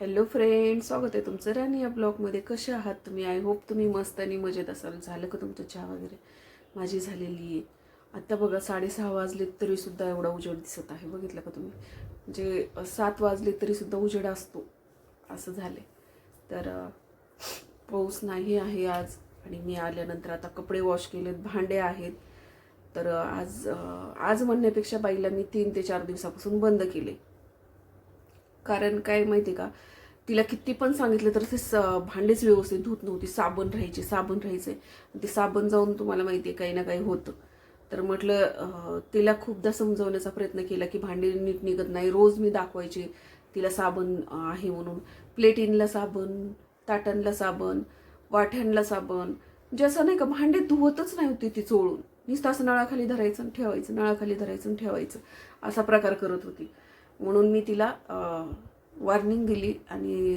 Hello friend स्वागत आहे तुमचं राणी या ब्लॉगमध्ये कसे आहात तुम्ही? आय होप तुम्ही मस्त आणि मजेत असाल. झालं का तुमचं चहा वगैरे? माझी झालेली आहे. आत्ता बघा साडेसहा वाजले तरीसुद्धा एवढा उजेड दिसत आहे. बघितलं का तुम्ही? म्हणजे सात वाजले तरीसुद्धा उजेड असतो. असं झाले तर पाऊस नाही आहे आज आणि मी आल्यानंतर आता कपडे वॉश केलेत भांडे आहेत. तर आज आज म्हणण्यापेक्षा बाईला मी तीन ते चार दिवसापासून बंद केले. कारण काय माहिती का? तिला किती पण सांगितलं तर ते स भांडेच व्यवस्थित धुत नव्हती. साबण राहायची साबण राहायचे. ते साबण जाऊन तुम्हाला माहिती आहे काही ना काही होतं. तर म्हटलं तिला खूपदा समजवण्याचा प्रयत्न केला की भांडी नीट निघत नाही. रोज मी दाखवायचे तिला साबण आहे म्हणून. प्लेटिनला साबण ताटांला साबण वाठ्यांला साबण. म्हणजे असं नाही का भांडे धुवतच नाही होती ती चोळून. नुसतं असं नळाखाली धरायचं आणि ठेवायचं नळाखाली धरायचं आणि ठेवायचं. असा प्रकार करत होती. म्हणून मी तिला वॉर्निंग दिली आणि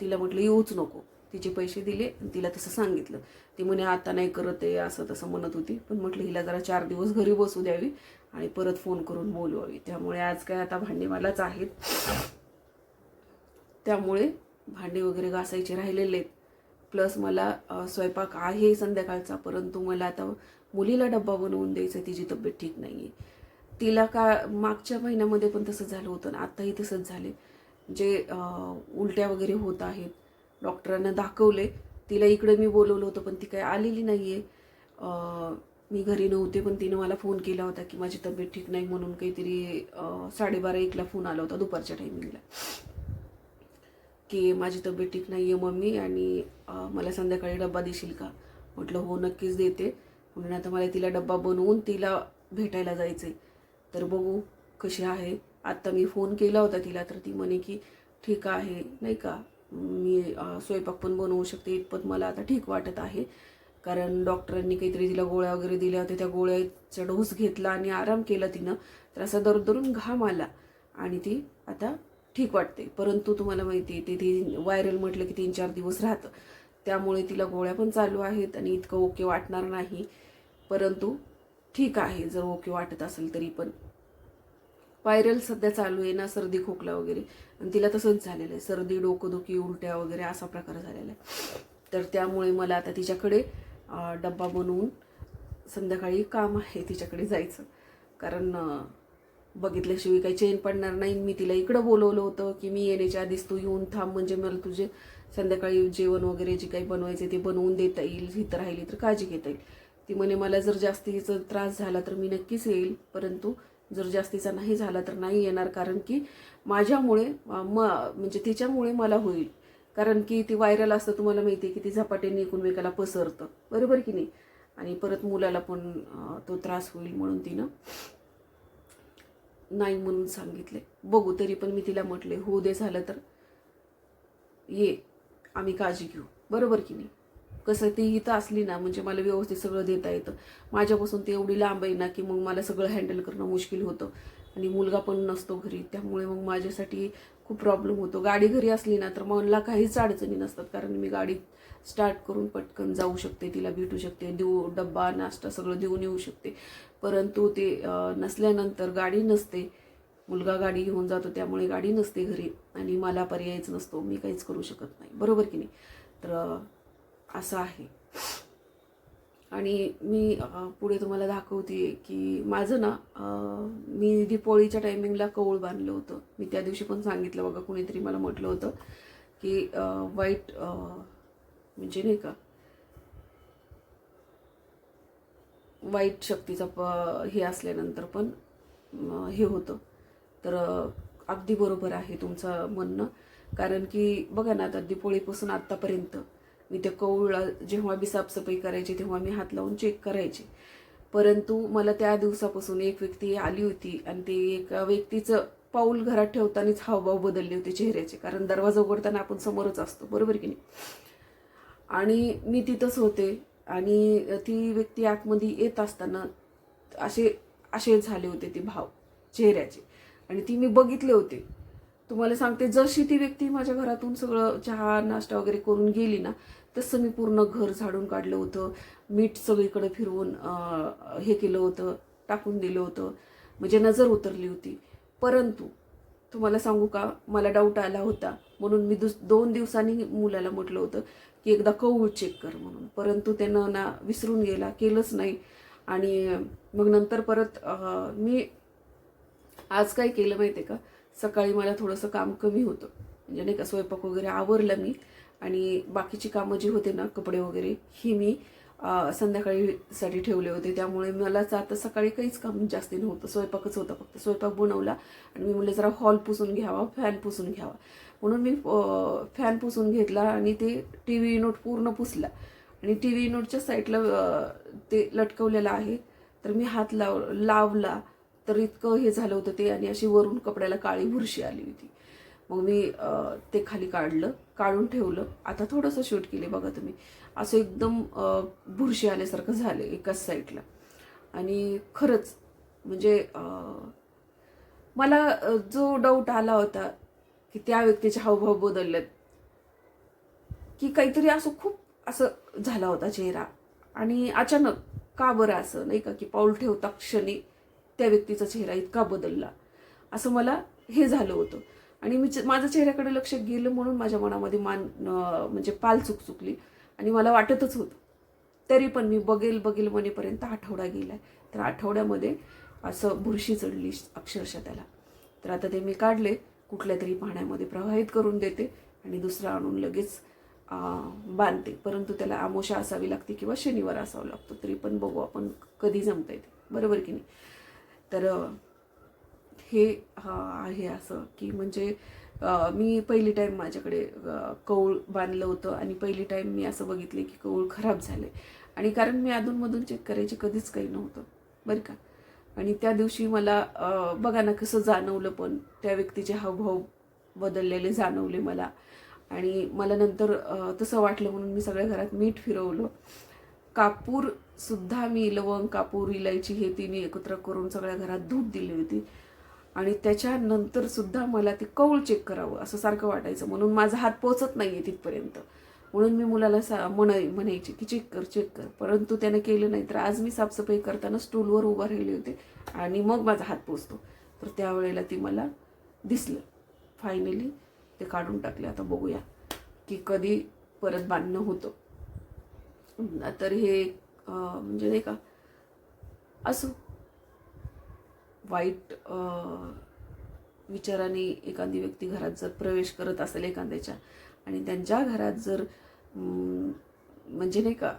तिला म्हटलं येऊच नको. तिचे पैसे दिले आणि तिला तसं सांगितलं. ती म्हणे आता नाही करत आहे असं तसं म्हणत होती. पण म्हटलं हिला जरा चार दिवस घरी बसू द्यावी आणि परत फोन करून बोलवावी. त्यामुळे आज काय आता भांडे मलाच आहेत. त्यामुळे भांडे वगैरे घासायचे राहिलेले आहेत. प्लस मला स्वयंपाक आहे संध्याकाळचा परंतु मला आता मुलीला डब्बा बनवून द्यायचा तिची तब्येत ठीक नाही आहे तिला का मागच्या महिन्यामध्ये पण तसं झालं होतं आणि आत्ताही तसंच झाले जे उलट्या वगैरे होत आहेत डॉक्टरांना दाखवले तिला इकडे मी बोलवलं होतं पण ती काही आलेली नाही आहे मी घरी नव्हते पण तिनं मला फोन केला होता की माझी तब्येत ठीक नाही म्हणून काहीतरी साडेबारा एकला फोन आला होता दुपारच्या टायमिंगला की माझी तब्येत ठीक नाही आहे मम्मी आणि मला संध्याकाळी डब्बा देशील का? म्हटलं हो नक्कीच देते. म्हणून आता मला तिला डब्बा बनवून तिला भेटायला जायचं आहे तर बघू कशी आहे. आत्ता मी फोन केला होता तिला तर ती म्हणे की ठीक आहे नाही का? मी स्वयंपाक पण बनवू शकते इतपत मला आता ठीक वाटत आहे. कारण डॉक्टरांनी काहीतरी तिला गोळ्या वगैरे दिल्या होत्या त्या गोळ्याचा डोस घेतला आणि आराम केला तिनं. तर असा दरदरून घाम आला आणि ती आता ठीक वाटते. परंतु तुम्हाला माहिती आहे ते ती व्हायरल म्हटलं की तीन चार दिवस राहतं. त्यामुळे तिला गोळ्या पण चालू आहेत आणि इतकं ओके वाटणार नाही. परंतु ठीक आहे जर ओके वाटत असेल तरी पण. व्हायरल सध्या चालू आहे ना सर्दी खोकला वगैरे. आणि तिला तसंच झालेलं आहे. सर्दी डोकंदुखी उलट्या वगैरे असा प्रकार झालेला आहे. तर त्यामुळे मला आता तिच्याकडे डब्बा बनवून संध्याकाळी काम आहे तिच्याकडे जायचं. कारण बघितल्याशिवाय काही चेन पडणार नाही. मी तिला इकडं बोलवलं होतं की मी येण्याच्या आधीच तू येऊन थांब. म्हणजे मला तुझे संध्याकाळी जेवण वगैरे जे काही बनवायचे ते बनवून देता येईल. इथं राहिली तर काळजी घेता येईल. ती म्हणे मला जर जास्तीचा त्रास झाला तर मी नक्कीच येईल. परंतु जर जास्तीचा नाही झाला तर नाही येणार कारण की माझ्यामुळे म म्हणजे तिच्यामुळे मला होईल. कारण की ती व्हायरल असतं तुम्हाला माहिती आहे की ती झपाट्याने एकूणमेकाला पसरतं. बरोबर की नाही? आणि परत मुलाला पण तो त्रास होईल म्हणून तिनं नाही म्हणून सांगितले. बघू तरी पण मी तिला म्हटले हो दे झालं तर ये आम्ही काळजी घेऊ. बरोबर की नाही? कसं ती इथं असली ना म्हणजे मला व्यवस्थित सगळं देता येतं. माझ्यापासून ती एवढी लांब आहे ना की मग मला सगळं हँडल करणं मुश्किल होतं. आणि मुलगा पण नसतो घरी त्यामुळे मग माझ्यासाठी खूप प्रॉब्लेम होतो. गाडी घरी असली ना तर मला काहीच अडचणी नसतात. कारण मी गाडी स्टार्ट करून पटकन जाऊ शकते तिला भेटू शकते देऊ डब्बा नाश्ता सगळं देऊन येऊ शकते. परंतु ते नसल्यानंतर गाडी नसते. मुलगा गाडी घेऊन जातो त्यामुळे गाडी नसते घरी. आणि मला पर्यायच नसतो मी काहीच करू शकत नाही. बरोबर की नाही? तर असं आहे. आणि मी पुढे तुम्हाला दाखवते की माझं ना मी दीपोळीच्या टायमिंगला कौळ बांधलं होतं. मी त्या दिवशी पण सांगितलं बघा कुणीतरी मला म्हटलं होतं की वाईट म्हणजे नाही का वाईट शक्तीचा प हे असल्यानंतर पण हे होतं. तर अगदी बरोबर आहे तुमचं म्हणणं. कारण की बघा ना आता दीपोळीपासून आत्तापर्यंत मी त्या कौळला जेव्हा मी साफसफाई करायची तेव्हा मी हात लावून चेक करायचे. परंतु मला त्या दिवसापासून एक व्यक्ती आली होती आणि ते एका व्यक्तीचं पाऊल घरात ठेवतानाच हावभाव बदलले होते चेहऱ्याचे. कारण दरवाजा उघडताना आपण समोरच असतो. बरोबर की नाही? आणि मी तिथंच होते आणि ती व्यक्ती आतमध्ये येत असताना असे असे झाले होते ते भाव चेहऱ्याचे. आणि ती मी बघितले होते. तुम्हाला सांगते जशी ती व्यक्ती माझ्या घरातून सगळं चहा नाश्ता वगैरे करून गेली ना तसं मी पूर्ण घर झाडून काढलं होतं. मीठ सगळीकडे फिरवून हे केलं होतं टाकून दिलं होतं. म्हणजे नजर उतरली होती. परंतु तुम्हाला सांगू का मला डाऊट आला होता. म्हणून मी दुस दोन दिवसांनी मुलाला म्हटलं होतं की एकदा कौळ चेक कर म्हणून. परंतु त्यानं ना विसरून गेला केलंच नाही. आणि मग नंतर परत मी आज काय केलं माहिती आहे का? सकाळी मला थोडंसं काम कमी होतं. म्हणजे नाही का स्वयंपाक वगैरे आवरलं मी. आणि बाकीची कामं जी होते ना कपडे वगैरे ही मी संध्याकाळीसाठी ठेवले होते. त्यामुळे मला आता सकाळी काहीच काम जास्ती नव्हतं. स्वयंपाकच होता फक्त. स्वयंपाक बनवला आणि मी म्हणलं जरा हॉल पुसून घ्यावा फॅन पुसून घ्यावा. म्हणून मी फॅन पुसून घेतला आणि ते टी व्ही नोट पूर्ण पुसला. आणि टी व्ही नोटच्या साईडला ते लटकवलेलं आहे. तर मी हात लाव लावला. तर इतकं हे झालं होतं ते आणि अशी वरून कपड्याला काळी बुरशी आली होती. मग मी ते खाली काढलं काढून ठेवलं. आता थोडंसं शूट केले बघा तुम्ही. असं एकदम बुरशी आल्यासारखं झालं एकाच साईडला. आणि खरंच म्हणजे मला जो डाऊट आला होता की त्या व्यक्तीचे हावभाव बदललेत की काहीतरी असं खूप असं झाला होता चेहरा. आणि अचानक का बरं असं नाही का की पाऊल ठेवता क्षणी त्या व्यक्तीचा चेहरा इतका बदलला. असं मला हे झालं होतं. आणि मी माझ्या माझं चेहऱ्याकडे लक्ष गेलं म्हणून माझ्या मनामध्ये मान म्हणजे पाल चुक चुकली. आणि मला वाटतच होतं. तरी पण मी बघेल बघेल म्हणेपर्यंत आठवडा गेलाय. तर आठवड्यामध्ये असं बुरशी चढली अक्षरशः त्याला. तर आता ते मी काढले कुठल्या तरी पाण्यामध्ये प्रवाहित करून देते आणि दुसरं आणून लगेच बांधते. परंतु त्याला आमोशा असावी लागते किंवा शनिवार असावा लागतो. तरी पण बघू आपण कधी जमता येते बरोबर की नाही? तर हे आहे असं की म्हणजे मी पहिली टाईम माझ्याकडे कौळ बांधलं होतं आणि पहिली टाईम मी असं बघितले की कौळ खराब झाले आणि कारण मी अधूनमधून चेक करायचे कधीच काही नव्हतं बरं का? आणि त्या दिवशी मला बघा ना कसं जाणवलं पण त्या व्यक्तीचे हावभाव बदललेले जाणवले मला. आणि मला नंतर तसं वाटलं म्हणून मी सगळ्या घरात मीठ फिरवलं. कापूर सुद्धा मी लवंग कापूर इलायची हे तिने एकत्र करून सगळ्या घरात धूप दिली होती. आणि त्याच्यानंतर सुद्धा मला ते कौल चेक करावं असं सारखं वाटायचं. म्हणून माझा हात पोचत नाही आहे तिथपर्यंत. म्हणून मी मुलाला सा म्हणाय म्हणायचे की चेक कर चेक कर. परंतु त्याने केलं नाही. तर आज मी साफसफाई करताना स्टूलवर उभा राहिले होते आणि मग माझा हात पोचतो तर त्यावेळेला ती मला दिसलं. फायनली ते काढून टाकले. आता बघूया की कधी परत बांधणं होतं. तर हे म्हणजे नाही का असो वाईट विचाराने एखादी व्यक्ती घरात जर प्रवेश करत असेल एखाद्याच्या आणि त्यांच्या घरात जर म्हणजे नाही का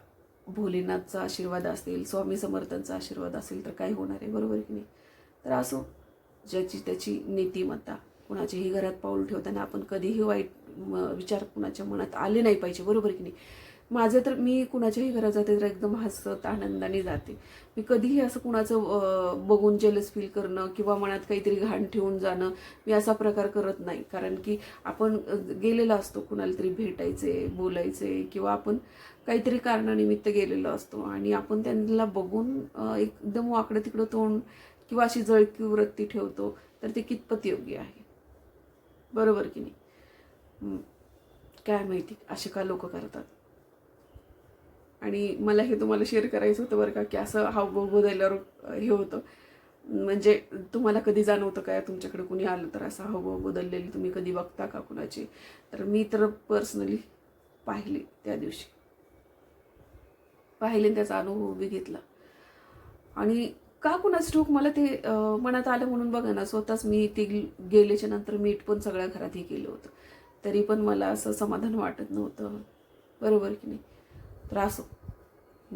भोलेनाथचा आशीर्वाद असेल स्वामी समर्थांचा आशीर्वाद असेल तर काय होणार आहे बरोबर की नाही? तर असो ज्याची त्याची नीतिमत्ता कुणाच्याही घरात पाऊल ठेवताना आपण कधीही वाईट विचार कुणाच्या मनात आले नाही पाहिजे बरोबर की नाही? माझं तर मी कुणाच्याही घरात जाते तर एकदम हसत आनंदाने जाते. मी कधीही असं कुणाचं बघून जेलस फील करणं किंवा मनात काहीतरी घाण ठेवून जाणं मी असा प्रकार करत नाही. कारण की आपण गेलेला असतो कुणाला तरी भेटायचे बोलायचे किंवा आपण काहीतरी कारणानिमित्त गेलेलो असतो आणि आपण त्यांना बघून एकदम वाकडं तिकडं तोंड किंवा अशी जळकी वृत्ती ठेवतो तर ते कितपत योग्य आहे? बरोबर की नाही? काय माहिती? असे का लोक करतात? आणि मला हे तुम्हाला शेअर करायचं होतं बरं का की असं हावभाव बदलल्यावर हे होतं. म्हणजे तुम्हाला कधी जाणवतं काय तुमच्याकडे कुणी आलं तर असं हावभाव बदललेली तुम्ही कधी बघता का कुणाची? तर मी तर पर्सनली पाहिले त्या दिवशी. पाहिले आणि त्याचा अनुभव बी घेतला. आणि का कुणाच ठोक मला ते मनात आलं म्हणून बघा ना स्वतःच मी ते गेल्याच्यानंतर मीठ पण सगळ्या घरात हे केलं होतं. तरी पण मला असं समाधान वाटत नव्हतं. बरोबर की नाही? त्रास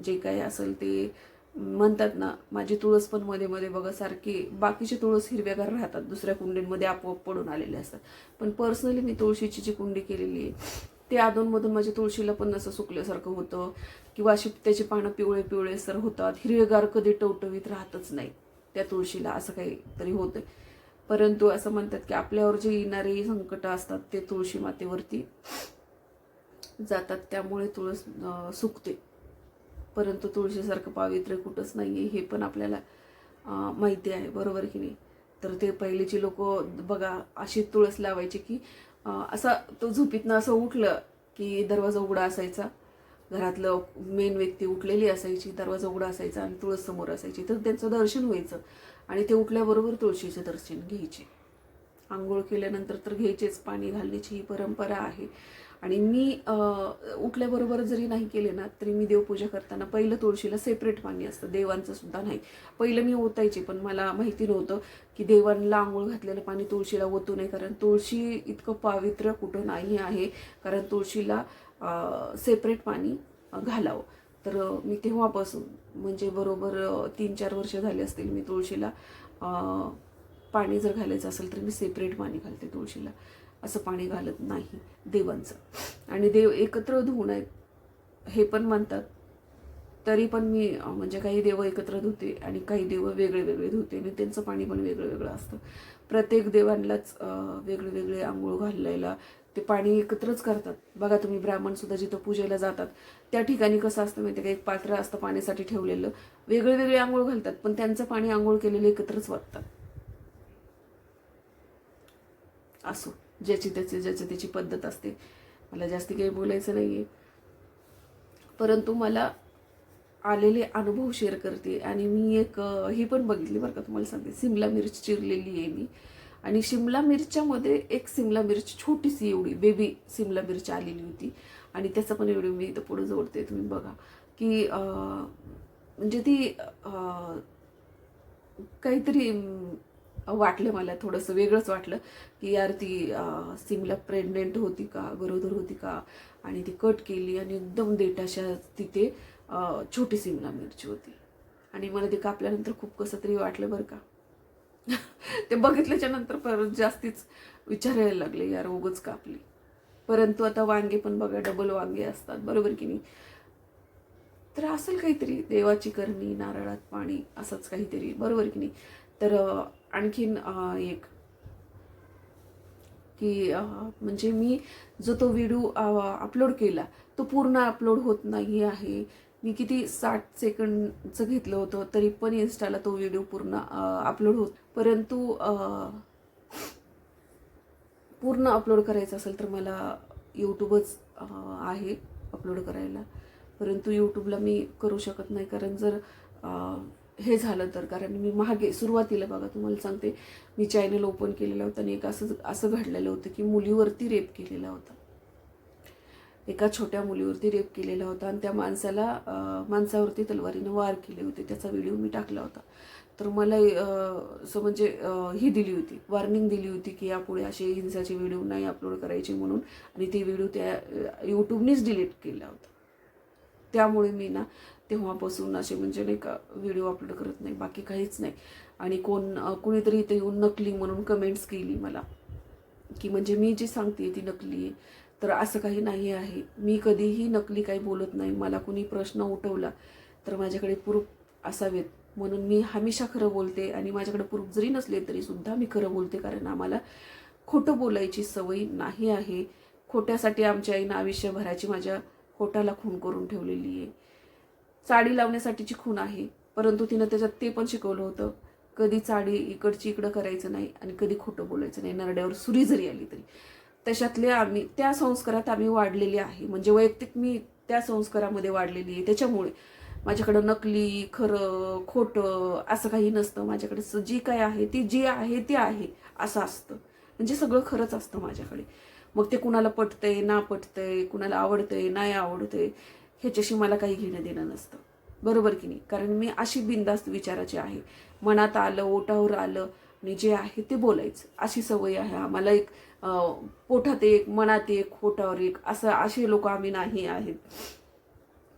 जे काही असेल ते म्हणतात ना माझी तुळस पण मध्ये मध्ये बघा सारखी बाकीचे तुळस हिरव्यागार राहतात दुसऱ्या कुंडींमध्ये आपोआप पडून आलेले असतात. पण पर्सनली मी तुळशीची जी कुंडी केलेली आहे ते अधूनमधून माझ्या तुळशीला पण असं सुकल्यासारखं होतं. किंवा अशी त्याची पानं पिवळे पिवळे सर होतात हिरवेगार कधी टवटवीत राहतच नाही त्या तुळशीला असं काहीतरी होतं परंतु असं म्हणतात की आपल्यावर जे येणारे संकट असतात ते तुळशी मातेवरती जातात त्यामुळे तुळस सुकते. परंतु तुळशीसारखं पावित्र्य कुठंच नाही आहे हे पण आपल्याला माहिती आहे बरोबर की नाही? तर ते पहिलेची लोक बघा अशी तुळस लावायची की असा तो झोपीतनं असं उठलं की दरवाजा उघडा असायचा. घरातलं मेन व्यक्ती उठलेली असायची दरवाजा उघडा असायचा आणि तुळस समोर असायची. तर त्यांचं दर्शन व्हायचं आणि ते उठल्याबरोबर तुळशीचं दर्शन घ्यायचे. आंघोळ केल्यानंतर तर घ्यायचेच पाणी घालण्याची ही परंपरा आहे. आणि मी उठल्याबरोबर जरी नाही केले ना तरी मी देवपूजा करताना पहिलं तुळशीला सेपरेट पाणी असतं. देवांचं सुद्धा नाही. पहिलं मी ओतायचे पण मला माहिती नव्हतं की देवांना आंघोळ घातलेलं पाणी तुळशीला ओतू नये कारण तुळशी इतकं पावित्र्य कुठं नाही आहे. कारण तुळशीला सेपरेट पाणी घालावं. तर मी तेव्हापासून म्हणजे बरोबर तीन चार वर्ष झाले असतील मी तुळशीला पाणी जर घालायचं असेल तर मी सेपरेट पाणी घालते तुळशीला. असं पाणी घालत नाही देवांचं. आणि देव एकत्र धुवून आहेत हे पण म्हणतात. तरी पण मी म्हणजे काही देव एकत्र धुते आणि काही देव वेगळे वेगळे धुते आणि त्यांचं पाणी पण वेगळं वेगळं असतं. प्रत्येक देवांनाच वेगळे वेगळे आंघोळ घालायला ते पाणी एकत्रच करतात. बघा तुम्ही ब्राह्मणसुद्धा जिथं पूजेला जातात त्या ठिकाणी कसं असतं माहिती का? एक पात्र असतं पाण्यासाठी ठेवलेलं. वेगळे वेगळे आंघोळ घालतात पण त्यांचं पाणी आंघोळ केलेलं एकत्रच वाटतात असो. ज्याची त्याची ज्याची त्याची पद्धत असते. मला जास्त काही बोलायचं नाही आहे परंतु मला आलेले अनुभव शेअर करते आणि मी एक ही पण बघितली बरं का तुम्हाला सांगते. सिमला मिरची चिरलेली आहे मी. आणि शिमला मिरच्यामध्ये एक सिमला मिरची छोटीशी एवढी बेबी सिमला मिरची आलेली होती. आणि त्याचा पण एवढी मी इथं पुढं जोडते तुम्ही बघा. की म्हणजे ती काहीतरी वाटलं मला थोडंसं वेगळंच वाटलं की यार ती सिमला प्रेग्नेंट होती का गरोदर होती का आणि ती कट केली आणि एकदम देटाशा तिथे छोटी सिमला मिरची होती. आणि मला ते कापल्यानंतर खूप कसं तरी वाटलं बरं का. ते बघितल्याच्या नंतर परत जास्तीच विचारायला लागले यार उगच कापली. परंतु आता वांगे पण बघा डबल वांगे असतात बरोबर की नाही? तर असेल काहीतरी देवाची करणी नारळात पाणी असंच काहीतरी बरोबर की नाही? तर आणखीन एक की म्हणजे मी जो तो व्हिडिओ अपलोड केला तो पूर्ण अपलोड होत नाही आहे. मी किती साठ सेकंडचं घेतलं होतं तरी पण इन्स्टाला तो व्हिडिओ पूर्ण अपलोड होत परंतु पूर्ण अपलोड करायचं असेल तर मला यूट्यूबच आहे अपलोड करायला. परंतु यूट्यूबला मी करू शकत नाही कारण जर हे झालं तर कारण मी मागे सुरुवातीला बघा तुम्हाला सांगते मी चॅनल ओपन केलेलं होतं आणि एक असं असं घडलेलं होतं की मुलीवरती रेप केलेला होता. एका छोट्या मुलीवरती रेप केलेला होता आणि त्या माणसाला माणसावरती तलवारीनं वार केले होते. त्याचा व्हिडिओ मी टाकला होता. तर मला असं म्हणजे ही दिली होती वॉर्निंग दिली होती की यापुढे असे हिंसाचे व्हिडिओ नाही अपलोड करायचे म्हणून आणि ते व्हिडिओ त्या यूट्यूबनेच डिलीट केला होता. त्यामुळे मी ना तेव्हापासून असे म्हणजे नाही का व्हिडिओ अपलोड करत नाही बाकी काहीच नाही. आणि कोण कुणीतरी इथे येऊन नकली म्हणून कमेंट्स केली मला. की म्हणजे मी जी सांगते ती नकली आहे. तर असं काही नाही आहे. मी कधीही नकली काही बोलत नाही. मला कुणी प्रश्न उठवला तर माझ्याकडे प्रूफ असावेत. म्हणून मी हमेशा खरं बोलते आणि माझ्याकडे प्रूफ जरी नसले तरीसुद्धा मी खरं बोलते. कारण आम्हाला खोटं बोलायची सवय नाही आहे. खोट्यासाठी आमच्या आईनं आयुष्यभराची माझ्या खोटाला खून करून ठेवलेली आहे. चाडी लावण्यासाठीची खूण आहे. परंतु तिनं त्याच्यात ते पण शिकवलं होतं. कधी चाडी इकडची इकडं करायचं नाही आणि कधी खोटं बोलायचं नाही. नरड्यावर सुरी जरी आली तरी. तशातले आम्ही त्या संस्कारात आम्ही वाढलेले आहे. म्हणजे वैयक्तिक मी त्या संस्कारामध्ये वाढलेली आहे. त्याच्यामुळे माझ्याकडं नकली खरं खोटं असं काही नसतं. माझ्याकडे जी काय आहे ती जी आहे ती आहे. असं असतं. म्हणजे सगळं खरंच असतं माझ्याकडे. मग ते कुणाला पटतंय ना पटतंय कुणाला आवडतंय नाही आवडतंय ह्याच्याशी मला काही घेणं देणं नसतं. बरोबर की नाही? कारण मी अशी बिंदास्त विचाराची आहे. मनात आलं ओटावर आलं आणि जे आहे ते बोलायचं. अशी सवय आहे आम्हाला एक पोठात एक मनात एक खोटावर एक असं असे लोक आम्ही नाही आहेत.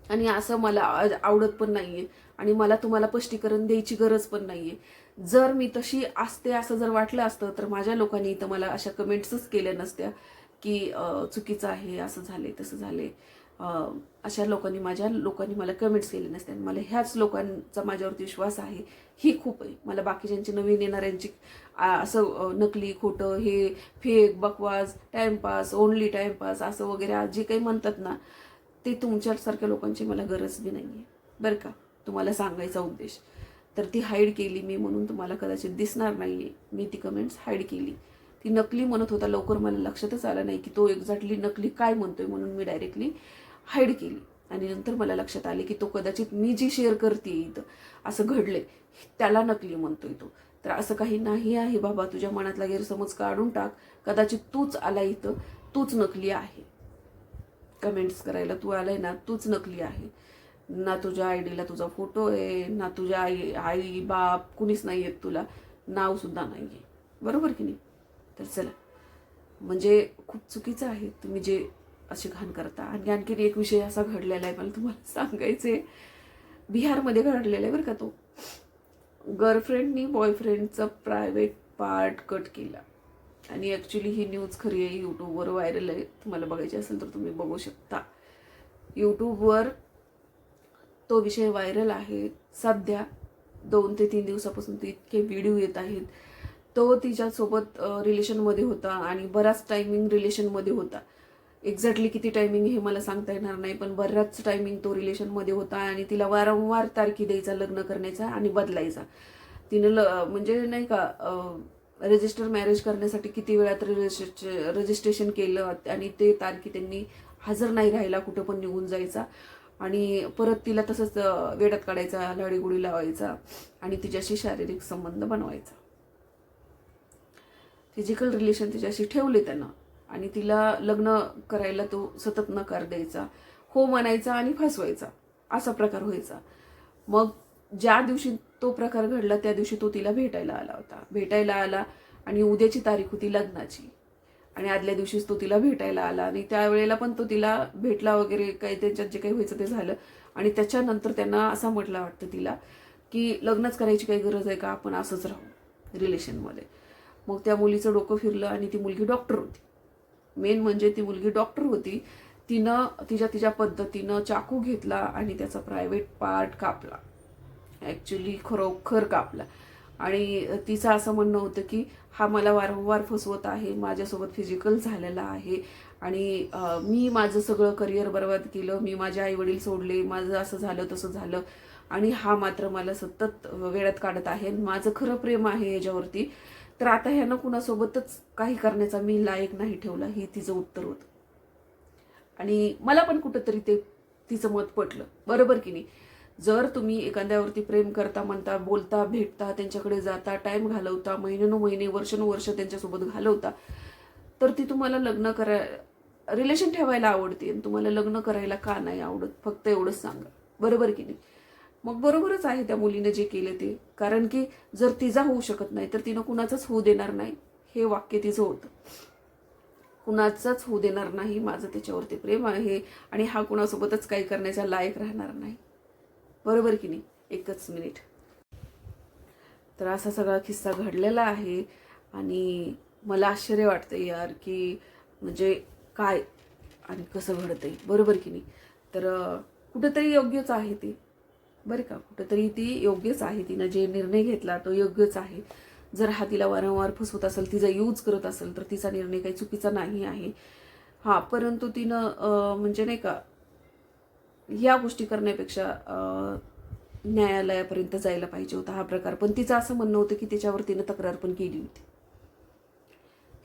आणि असं मला आवडत पण नाही आहे आणि मला तुम्हाला स्पष्टीकरण द्यायची गरज पण नाही आहे जर मी तशी असते असं जर वाटलं असतं तर माझ्या लोकांनी इथं मला अशा कमेंट्सच केल्या नसत्या की चुकीचं आहे असं झाले तसं झाले अशा लोकांनी माझ्या लोकांनी मला कमेंट्स केले नसते. आणि मला ह्याच लोकांचा माझ्यावरती विश्वास आहे. ही खूप आहे. मला बाकीच्यांची नवीन येणाऱ्यांची असं नकली खोटं हे फेक बकवास टाइमपास ओनली टाइमपास असं वगैरे जे काही म्हणतात ना ते तुमच्यासारख्या लोकांची मला गरज बी नाही आहे बरं का? तुम्हाला सांगायचा उद्देश. तर ती हाईड केली मी म्हणून तुम्हाला कदाचित दिसणार नाही आहे मी ती कमेंट्स हाईड केली. ती नकली म्हणत होता लवकर मला लक्षातच आलं नाही की तो एक्झॅक्टली नकली काय म्हणतोय म्हणून मी डायरेक्टली हाईड केली. आणि नंतर मला लक्षात आले की तो कदाचित मी जी शेअर करते इथं असं घडलंय त्याला नकली म्हणतोय तो. तर असं काही नाही आहे बाबा तुझ्या मनातला गैरसमज काढून टाक. कदाचित तूच आला इथं तूच नकली आहे. कमेंट्स करायला तू आलाय ना तूच नकली आहे. ना तुझ्या आय डीला तुझा फोटो आहे ना तुझ्या आई आई बाप कुणीच नाही आहेत तुला. नाव सुद्धा नाही आहे बरोबर की नाही? तर चला. म्हणजे खूप चुकीचं आहे. तुम्ही जे असे घाण करता. आणि आणखीन एक विषय असा घडलेला आहे मला तुम्हाला सांगायचे बिहारमध्ये घडलेला आहे बरं का तो. गर्लफ्रेंडनी बॉयफ्रेंडचा प्रायव्हेट पार्ट कट केला. आणि ॲक्च्युली ही न्यूज खरी आहे यूट्यूबवर व्हायरल आहे. तुम्हाला बघायची असेल तर तुम्ही बघू शकता. यूट्यूबवर तो विषय व्हायरल आहे. सध्या दोन ते तीन दिवसापासून ते इतके व्हिडिओ येत आहेत. तो तिच्यासोबत रिलेशनमध्ये होता आणि बराच टायमिंग रिलेशनमध्ये होता. एक्झॅक्टली किती टायमिंग हे मला सांगता येणार नाही पण बऱ्याच टायमिंग तो रिलेशनमध्ये होता आणि तिला वारंवार तारखी द्यायचा लग्न करण्याचा आणि बदलायचा. तिनं ल म्हणजे नाही का रजिस्टर मॅरेज करण्यासाठी किती वेळा रजिस्ट्रे रजिस्ट्रेशन केलं आणि ते तारखी त्यांनी हजर नाही राहिला कुठं पण निघून जायचा. आणि परत तिला तसंच वेडात वेड्यात काढायचा लढीगुडी लावायचा आणि तिच्याशी शारीरिक संबंध बनवायचा. फिजिकल रिलेशन तिच्याशी ठेवले त्यानं. आणि तिला लग्न करायला तो सतत नकार द्यायचा हो म्हणायचा आणि फसवायचा. असा प्रकार व्हायचा. मग ज्या दिवशी तो प्रकार घडला त्या दिवशी तो तिला भेटायला आला होता. भेटायला आला आणि उद्याची तारीख होती लग्नाची. आणि आदल्या दिवशीच तो तिला भेटायला आला आणि त्यावेळेला पण तो तिला भेटला वगैरे काही त्यांच्यात जे काही व्हायचं ते झालं. आणि त्याच्यानंतर त्यांना असं म्हटलं वाटतं तिला की लग्नच करायची काही गरज आहे का? आपण असंच राहू रिलेशनमध्ये मग त्या मुलीचं डोकं फिरलं आणि ती मुलगी डॉक्टर होती. मेन म्हणजे ती मुलगी डॉक्टर होती. तिनं तिच्या तिच्या पद्धतीनं चाकू घेतला आणि त्याचा प्रायव्हेट पार्ट कापला. ॲक्च्युली खरोखर कापला. आणि तिचं असं म्हणणं होतं की हा मला वारंवार फसवत आहे माझ्यासोबत फिजिकल झालेला आहे आणि मी माझं सगळं करिअर बर्बाद केलं मी माझे आईवडील सोडले माझं असं झालं तसं झालं आणि हा मात्र मला सतत वेळात काढत आहे माझं खरं प्रेम आहे याच्यावरती. तर आता ह्यानं कुणासोबतच काही करण्याचा मी लायक नाही ठेवला हे तिचं उत्तर होतं. आणि मला पण कुठंतरी ते तिचं मत पटलं. बरोबर की नाही? जर तुम्ही एखाद्यावरती प्रेम करता म्हणता बोलता भेटता त्यांच्याकडे जाता टाइम घालवता महिन्यानुमहिने वर्षानुवर्ष त्यांच्यासोबत घालवता तर ती तुम्हाला लग्न करा रिलेशन ठेवायला आवडते आणि तुम्हाला लग्न करायला का नाही आवडत? फक्त एवढंच सांगा. बरोबर की नाही? मग बरोबरच आहे त्या मुलीने जे केले ते. कारण की जर तिचा होऊ शकत नाही तर तिनं कुणाचंच होऊ देणार नाही. हे वाक्य तिचं होतं. कुणाचाच होऊ देणार नाही माझं त्याच्यावरती प्रेम आहे आणि हा कुणासोबतच काही करण्याचा लायक राहणार नाही. बरोबर की नाही? एकच मिनिट. तर असा सगळा किस्सा घडलेला आहे आणि मला आश्चर्य वाटतं यार की म्हणजे काय आणि कसं घडतंय. बरोबर की नाही? तर कुठंतरी योग्यच आहे ते. बरं का कुठंतरी ती योग्यच आहे तिनं जे निर्णय घेतला तो योग्यच आहे. जर हा तिला वारंवार फसवत असेल तिचा यूज करत असेल तर तिचा निर्णय काही चुकीचा नाही आहे. हां परंतु तिनं म्हणजे नाही का या गोष्टी करण्यापेक्षा न्यायालयापर्यंत जायला पाहिजे होता हा प्रकार. पण तिचं असं म्हणणं होतं की त्याच्यावर तिनं तक्रार पण केली होती.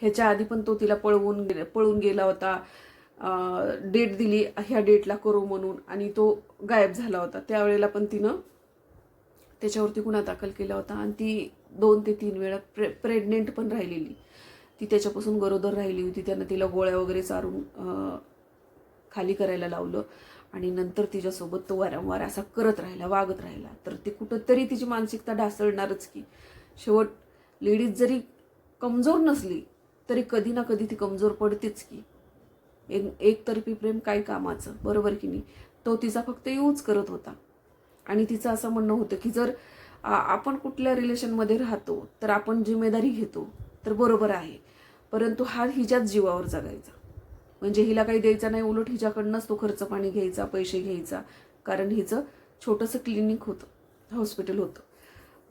ह्याच्या आधी पण तो तिला पळवून पळून गेला होता. डेट दिली ह्या डेटला करू म्हणून आणि तो गायब झाला होता. त्यावेळेला पण तिनं त्याच्यावरती गुन्हा दाखल केला होता आणि ती दोन ते तीन वेळा प्रे प्रेग्नेंट पण राहिलेली. ती त्याच्यापासून गरोदर राहिली होती. त्यानं तिला गोळ्या वगैरे चारून खाली करायला लावलं आणि नंतर तिच्यासोबत तो वारंवार असा करत राहिला वागत राहिला. तर ते कुठंतरी तिची मानसिकता ढासळणारच की. शेवट लेडीज जरी कमजोर नसली तरी कधी ना कधी ती कमजोर पडतेच की. एक एकतर्फी प्रेम काय कामाचं? बरोबर की नाही? तो तिचा फक्त यूज करत होता. आणि तिचं असं म्हणणं होतं की जर आपण कुठल्या रिलेशनमध्ये राहतो तर आपण जिम्मेदारी घेतो तर बरोबर आहे. परंतु हा हिच्याच जीवावर जगायचा. म्हणजे हिला काही द्यायचा नाही उलट हिच्याकडनंच तो खर्च पाणी घ्यायचा पैसे घ्यायचा. कारण हिचं छोटंसं क्लिनिक होतं हॉस्पिटल होतं.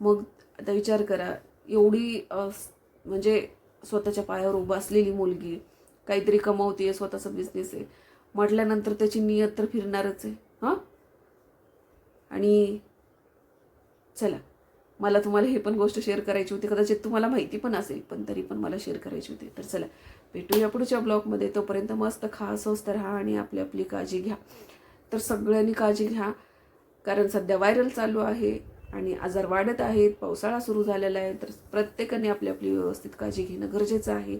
मग आता विचार करा एवढी म्हणजे स्वतःच्या पायावर उभा असलेली मुलगी काहीतरी कमावते स्वतःचा बिझनेस आहे. म्हटल्यानंतर त्याची नियत तर फिरणारच आहे हां? आणि चला मला तुम्हाला हे पण गोष्ट शेअर करायची होती. कदाचित तुम्हाला माहिती पण असेल पण तरी पण मला शेअर करायची होती. तर चला भेटूया पुढच्या ब्लॉगमध्ये तोपर्यंत मस्त खा स्वस्त राहा आणि आपली आपली काळजी घ्या. तर सगळ्यांनी काळजी घ्या कारण सध्या व्हायरल चालू आहे आणि आजार वाढत आहेत. पावसाळा सुरू झालेला आहे. तर प्रत्येकाने आपली आपली व्यवस्थित काळजी घेणं गरजेचं आहे.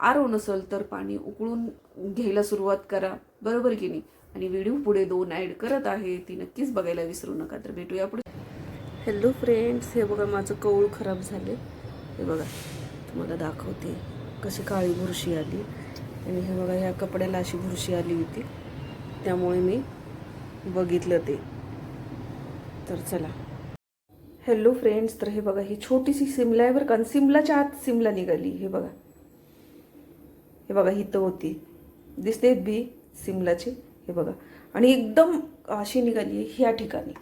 आरो नसेल तर पाणी उकळून घ्यायला सुरुवात करा. बरोबर की नाही? आणि व्हिडिओ पुढे दोन ॲड करत आहे. ती नक्कीच बघायला विसरू नका तर भेटूया पुढे. हॅलो फ्रेंड्स हे बघा माझं कौळ खराब झाले. हे बघा तुम्हाला दाखवते. कशी काळी बुरशी आली. आणि हे बघा ह्या कपड्याला अशी बुरशी आली होती. त्यामुळे मी बघितलं ते. तर चला. हॅलो फ्रेंड्स तर हे बघा ही छोटीशी सिमला आहे बरं का? आणि सिमलाच्या आत सिमला निघाली. हे बघा. हे बघा हिथं होती दिसते बी सिमलाची हे बघा. आणि एकदम अशी निघाली ह्या ठिकाणी.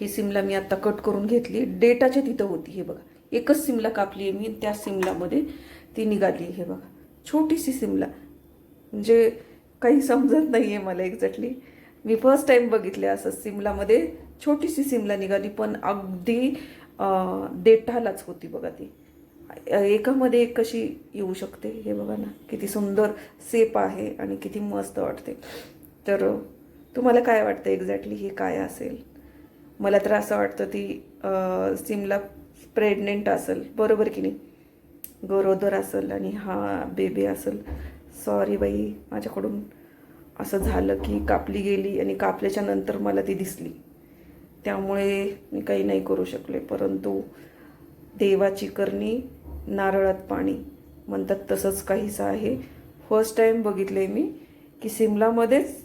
ही सिमला मी आता कट करून घेतली. डेटाच्या तिथं होती हे बघा. एकच सिमला कापली आहे मी त्या सिमलामध्ये ती निघाली हे बघा. छोटीशी सिमला. म्हणजे काही समजत नाही आहे मला एक्झॅक्टली मी फर्स्ट टाईम बघितले असं सिमलामध्ये. छोटीशी सिमला निघाली पण अगदी देठालाच होती बघा ती. एकामध्ये एक कशी येऊ शकते हे बघा ना. किती सुंदर सेप आहे आणि किती मस्त वाटते. तर तुम्हाला काय वाटतं एक्झॅक्टली हे काय असेल? मला तर असं वाटतं ती सिमला प्रेग्नेंट असेल. बरोबर की नाही? गरोदर असेल आणि हा बेबी असेल. सॉरी बाई माझ्याकडून असं झालं की कापली गेली आणि कापल्याच्या नंतर मला ती दिसली. त्यामुळे मी काही नाही करू शकले. परंतु देवाची करणी नारळात पाणी. म्हणतात तसंच काहीसं आहे. फर्स्ट टाईम बघितले मी की सिमलामध्येच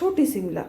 छोटी सिमला.